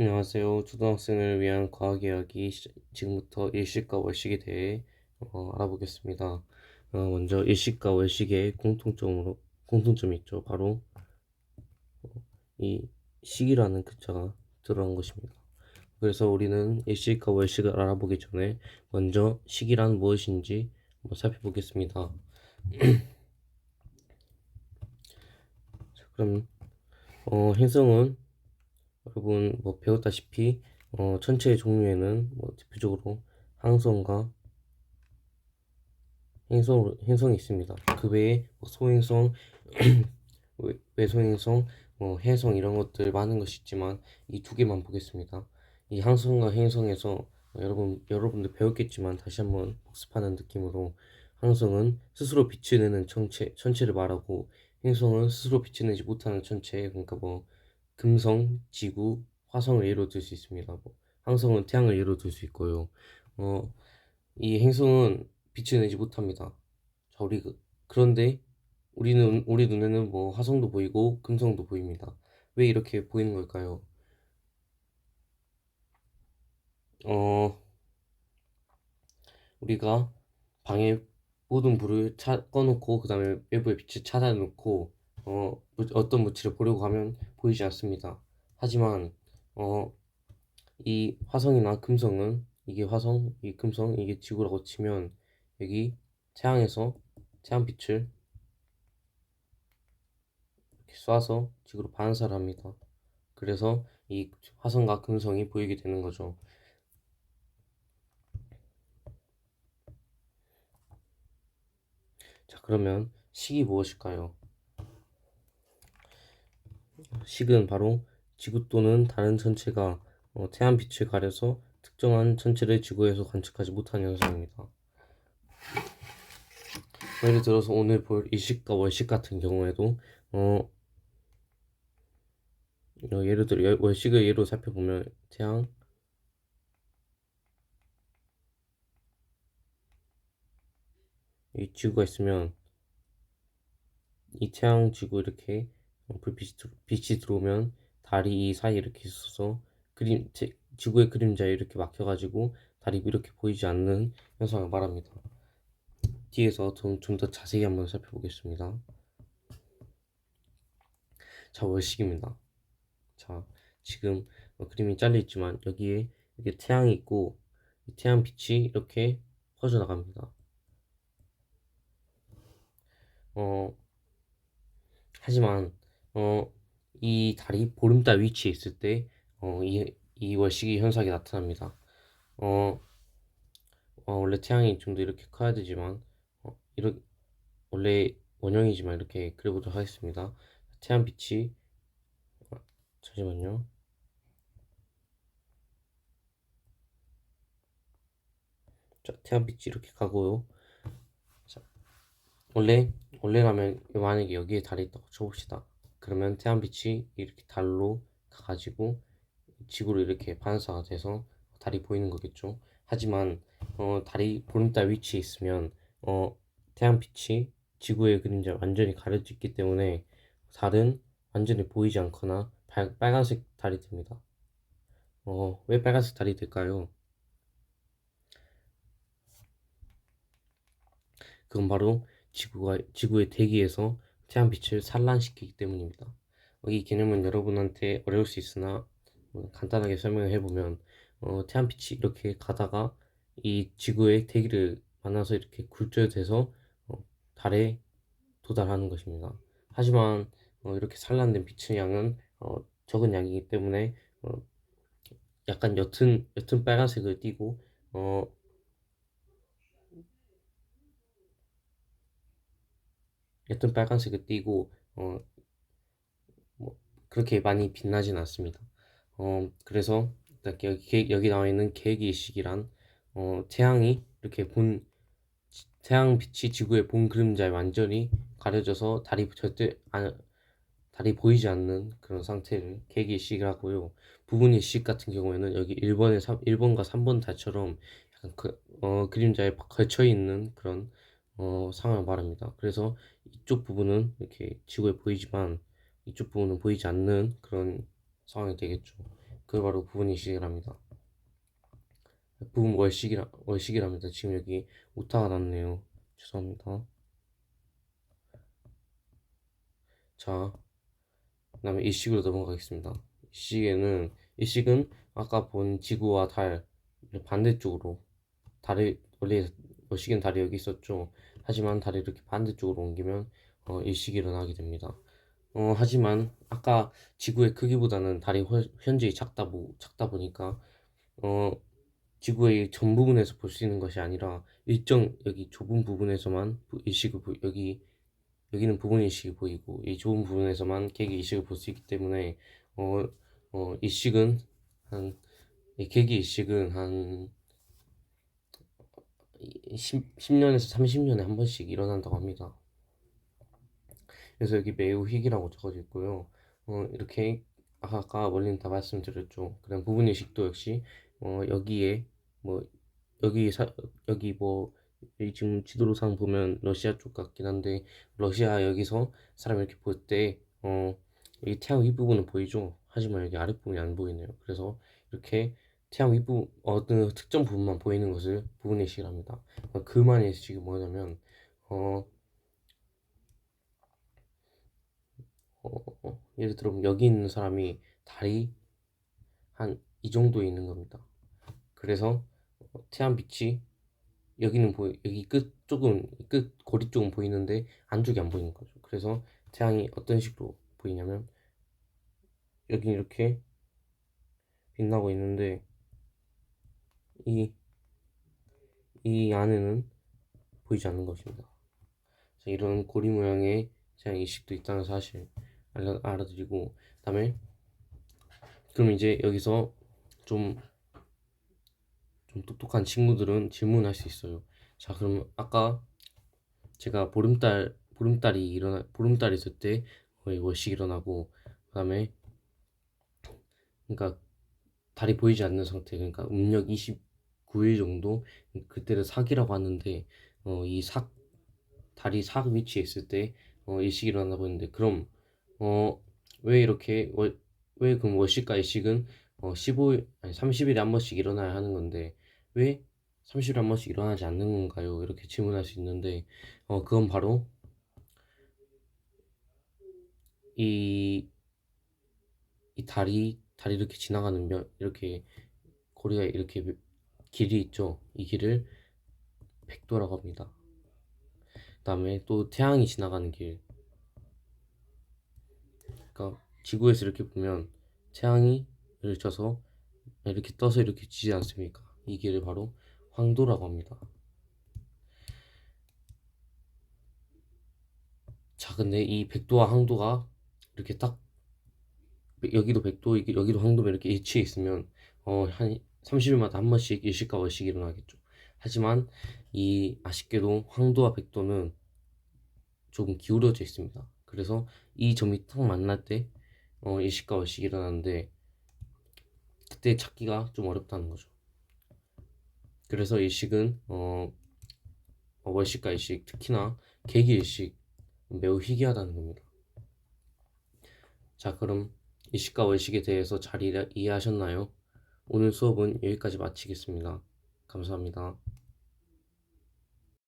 안녕하세요. 초등학생을 위한 과학 이야기 시- 지금부터 일식과 월식에 대해 어, 알아보겠습니다. 어, 먼저 일식과 월식의 공통점으로 공통점이 있죠. 바로 어, 이 식이라는 글자가 들어간 것입니다. 그래서 우리는 일식과 월식을 알아보기 전에 먼저 식이란 무엇인지 한번 살펴보겠습니다. 자, 그럼 어, 행성은 여러분 뭐 배웠다시피 어, 천체의 종류에는 뭐 대표적으로 항성과 행성, 행성이 있습니다. 그 외에 뭐 소행성, 외- 외소행성, 뭐 해성 이런 것들 많은 것이 있지만 이 두 개만 보겠습니다. 이 항성과 행성에서 어, 여러분 여러분들 배웠겠지만 다시 한번 복습하는 느낌으로 항성은 스스로 빛을 내는 천체 천체를 말하고 행성은 스스로 빛을 내지 못하는 천체 그러니까 뭐 금성, 지구, 화성을 예로 들 수 있습니다. 뭐 항성은 태양을 예로 들 수 있고요. 어, 이 행성은 빛을 내지 못합니다. 자, 우리 그- 그런데 우리는 우리 눈에는 뭐 화성도 보이고 금성도 보입니다. 왜 이렇게 보이는 걸까요? 어, 우리가 방에 모든 불을 차, 꺼놓고 그 다음에 외부의 빛을 차단해놓고 어, 무- 어떤 물질을 보려고 하면 보이지 않습니다. 하지만 어, 이 화성이나 금성은 이게 화성, 이 금성, 이게 지구라고 치면 여기 태양에서 태양빛을 이렇게 쏴서 지구로 반사를 합니다. 그래서 이 화성과 금성이 보이게 되는 거죠. 자, 그러면 식이 무엇일까요? 식은 바로 지구 또는 다른 천체가 어, 태양빛을 가려서 특정한 천체를 지구에서 관측하지 못하는 현상입니다. 예를 들어서 오늘 볼 일식과 월식 같은 경우에도 어, 어, 예를 들어 열- 월식을 예로 살펴보면 태양 이 지구가 있으면 이 태양 지구 이렇게 어, 불빛이 들- 빛이 들어오면 달이 이 사이에 이렇게 있어서 그림 제- 지구의 그림자에 이렇게 막혀가지고 달이 이렇게 보이지 않는 현상을 말합니다. 뒤에서 좀더 자세히 한번 살펴보겠습니다. 자, 월식입니다. 자, 지금 어, 그림이 잘려 있지만 여기에 이렇게 태양이 있고 이 태양 빛이 이렇게 퍼져 나갑니다. 어, 하지만 어, 이 달이 보름달 위치에 있을 때 어, 이, 이 월식이 현상이 나타납니다. 어, 어, 원래 태양이 좀 더 이렇게 커야 되지만 어, 이렇게 원래 원형이지만 이렇게 그려보도록 하겠습니다. 태양 빛이 어, 잠시만요. 자, 태양 빛이 이렇게 가고요. 자, 원래 원래라면 만약에 여기에 달이 있다고 쳐봅시다. 그러면 태양빛이 이렇게 달로 가가지고 지구로 이렇게 반사가 돼서 달이 보이는 거겠죠. 하지만 어, 달이 보름달 위치에 있으면 어, 태양빛이 지구의 그림자를 완전히 가려져 있기 때문에 달은 완전히 보이지 않거나 발- 빨간색 달이 됩니다. 어, 왜 빨간색 달이 될까요? 그건 바로 지구가 지구의 대기에서 태양 빛을 산란시키기 때문입니다. 어, 이 개념은 여러분한테 어려울 수 있으나 어, 간단하게 설명을 해보면 어, 태양 빛이 이렇게 가다가 이 지구의 대기를 만나서 이렇게 굴절돼서 어, 달에 도달하는 것입니다. 하지만 어, 이렇게 산란된 빛의 양은 어, 적은 양이기 때문에 어, 약간 옅은 옅은 빨간색을 띠고 어, 옅은 빨간색을 띠고 어, 뭐 그렇게 많이 빛나진 않습니다. 어, 그래서 딱 여기, 여기 나와 있는 계기식이란 어, 태양이 이렇게 본 태양 빛이 지구의 본 그림자에 완전히 가려져서 달이 절대 안, 달이 보이지 않는 그런 상태를 계기식이라고요. 부분일식 같은 경우에는 여기 1번에 3, 1번과 3번 달처럼 약간 그, 어, 그림자에 걸쳐 있는 그런 어, 상황을 말합니다. 그래서 이쪽 부분은 이렇게 지구에 보이지만 이쪽 부분은 보이지 않는 그런 상황이 되겠죠. 그걸 바로 부분일식이랍니다. 부분 월식이라 월식이랍니다. 지금 여기 오타가 났네요. 죄송합니다. 자, 그 다음에 일식으로 넘어가겠습니다. 일식에는 일식은 아까 본 지구와 달 반대쪽으로 달이 원래 월식은 달이 여기 있었죠. 하지만 달이 이렇게 반대쪽으로 옮기면 어, 일식이 일어나게 됩니다. 어, 하지만 아까 지구의 크기보다는 달이 훨- 현저히 작다, 보, 작다 보니까 어, 지구의 전 부분에서 볼 수 있는 것이 아니라 일정 여기 좁은 부분에서만 부- 일식을 보, 여기 여기는 부분 일식이 보이고 이 좁은 부분에서만 계기 일식을 볼 수 있기 때문에 어, 어, 일식은 한이 계기 일식은 한 10, 10년에서 30년에 한 번씩 일어난다고 합니다. 그래서 여기 매우 희귀라고 적어져 있고요. 어, 이렇게 아까 원리는 다 말씀드렸죠. 그다음 부분 일식도 역시 어, 여기에 뭐 여기 사, 여기 뭐 지금 지도로상 보면 러시아 쪽 같긴 한데 러시아 여기서 사람 이렇게 볼 때 어, 여기 태양 윗부분은 보이죠. 하지만 여기 아랫부분이 안 보이네요. 그래서 이렇게 태양 윗부 어느 특정 부분만 보이는 것을 부분 일식이랍니다. 그 말인식이 뭐냐면 어, 어, 어, 예를 들어 여기 있는 사람이 달이 한이 정도에 있는 겁니다. 그래서 어, 태양 빛이 여기는 보이 여기 끝 쪽은 끝 고리 쪽은 보이는데 안쪽이 안 보이는 거죠. 그래서 태양이 어떤 식으로 보이냐면 여기 이렇게 빛나고 있는데 이 이 안에는 보이지 않는 것입니다. 자, 이런 고리 모양의 태양 이식도 있다는 사실 알아, 알아드리고 그다음에 그럼 이제 여기서 좀 좀 똑똑한 친구들은 질문할 수 있어요. 자, 그럼 아까 제가 보름달 보름달이 일어나 보름달이 있을 때 거의 월식 일어나고 그 다음에 그러니까 달이 보이지 않는 상태 그러니까 음력 29일 정도 그때를 사기라고 하는데 어, 이삭 달이 삭 위치에 있을 때 어, 일식이 일어나고 있는데 그럼 어, 왜 이렇게 월, 왜 그럼 월식과 일식은 어, 15일 아니 30일에 한 번씩 일어나야 하는 건데 왜 30일에 한 번씩 일어나지 않는 건가요? 이렇게 질문할 수 있는데 어, 그건 바로 이, 이 달이 달이 이렇게 지나가는 면 이렇게 고리가 이렇게 길이 있죠. 이 길을 백도라고 합니다. 그 다음에 또 태양이 지나가는 길. 그러니까 지구에서 이렇게 보면 태양이 예를 들어서 이렇게 떠서 이렇게 지지 않습니까? 이 길을 바로 황도라고 합니다. 자, 근데 이 백도와 황도가 이렇게 딱 여기도 백도 여기- 여기도 황도면 이렇게 일치해 있으면 어, 한 30일마다 한 번씩 일식과 월식이 일어나겠죠. 하지만 이 아쉽게도 황도와 백도는 조금 기울어져 있습니다. 그래서 이 점이 딱 만날 때 어, 일식과 월식이 일어나는데 그때 찾기가 좀 어렵다는 거죠. 그래서 일식은 어, 어, 월식과 일식 특히나 계기 일식 매우 희귀하다는 겁니다. 자, 그럼 일식과 월식에 대해서 잘 이해- 이해하셨나요? 오늘 수업은 여기까지 마치겠습니다. 감사합니다.